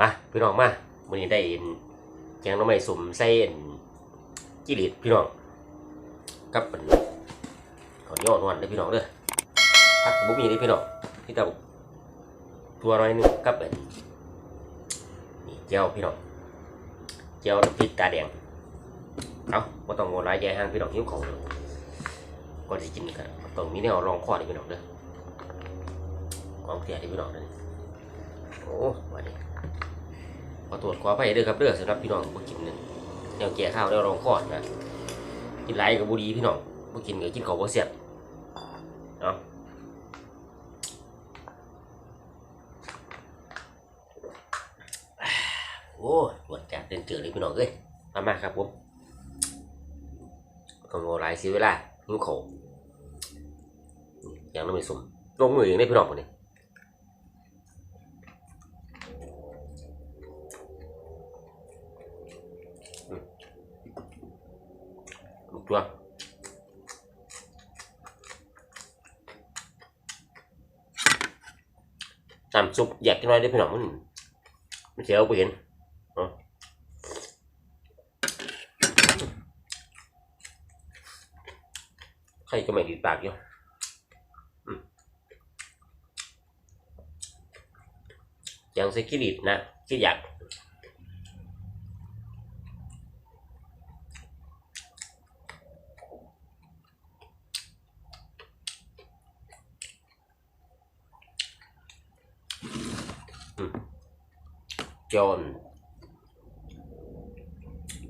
มาพี่น้องมาวันนี้ได้แกงน้ำไม้สุ่มใส่อันจิริตพี่น้องกับเป็นขอนยอดนวลได้พี่น้องเด้อพักบุมีได้พี่น้องที่ตาตัวน้อยหนึงกับเป็นนี่เจียวพี่น้องเจียวน้ำพริกตาแดงเอาไ่ต้องโง่ร้ายใจห้างพี่น้องหิวของก่อนจะกินกันต้องมีแนวรองคอได้พี่น้องเด้อของเสียได้พี่น้องเด้อโอ้วันนี้ ขอตรวจขอไปเด้อครับเด้อสำหรับพี่น้องบ่กินเนี่ยแนวแก่ข้าวแนวรองคอดนะกินหลายกับบุดีพี่น้องบ่กินก็กินข้าวบ่เสียบเนาะโอ้ปวดจัดเดินเจอเลยพี่น้องเอ้ยมามาครับผมก็โง่หลายเสียเวลาหิวข้าอย่างนั้นไม่สมลงมือเองได้พี่น้องคนนี้ ลูก ตัวน้ำซุปอยากกินอะไรได้พี่น้องมันไม่เสียวไปเห็นใครก็ไม่ดีปากอยู่อืมยังใส่กิริตนะที่อยาก จอน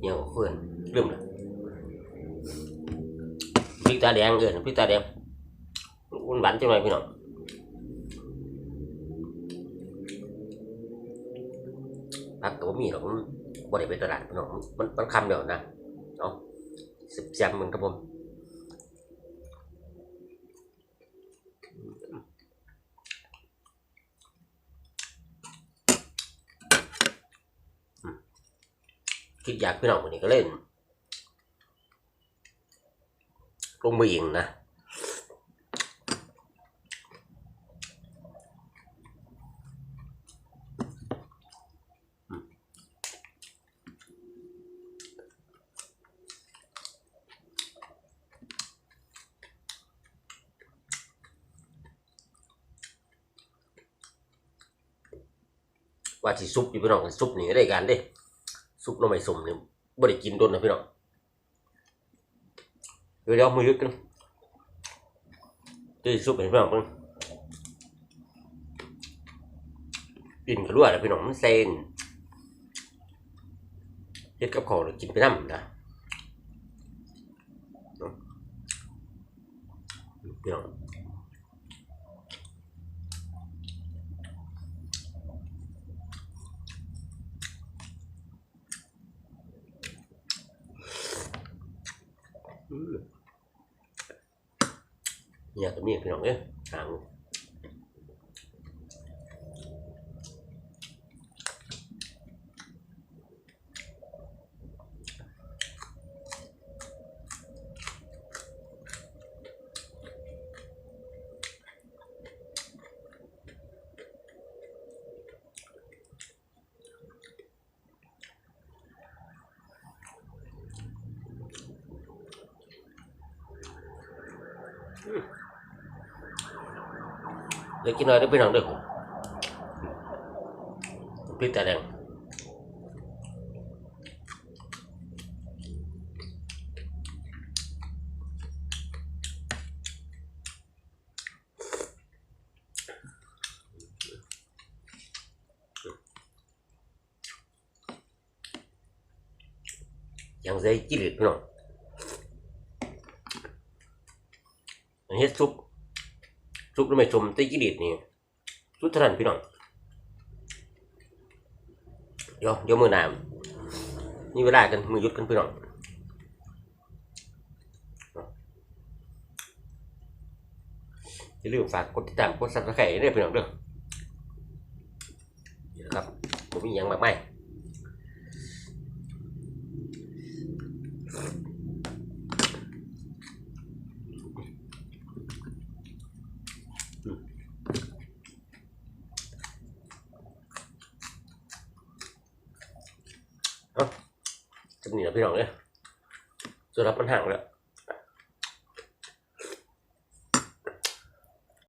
ยังเพื่อนลืมละพริกตาแดงเกินพริกตาแดงอุ่นหวานจังเลยพี่น้องผักตัวมีหรอกมันบ่ได้ไปตลาดพี่น้องมันมันคำเดียวนะเนาะสิบแซมมันครับผม คิดอยากพี่น้องคนนี้ก็เล่นลงมือเองนะว่าสิซุปอยู่พี่น้องซุปนี่ได้การเด้ ซุปน้ำไม่สมเนี่ยบ่ได้กินโดนนะพี่น้องเดี๋ยวเดี๋ยวมือยึดกันจะซุปให้พี่น้องเพิ่งกินกระด้วยนะพี่น้องมันเซนเฮ็ดกับข้าวแล้วกินไปน้ำนะเนะพี่น้อง เนี่ยตัวนี้พี่น้ องเอ้ยหางเดี๋ยวกินหน่อยเดี๋ยวพี่น้องเด้อพริกตาง ยังใส่จิ้งหรีดพี่ น้องอันนี้ซุปซุปน้ำไม่ชมตีกิริดนี่สุดทันพี่น้องเดี๋ยวเดี๋ยวมือหนามนี่เวลากันมือยุดกันพี่น้องอย่าลืมฝากกดติดตามกดซับสไครต์ด้วยพี่น้องเด้อครับผมมียังมากมาย เอ้าจะมีนะพี่น้องเนี่ยส่วนรับมันห่างแล้ว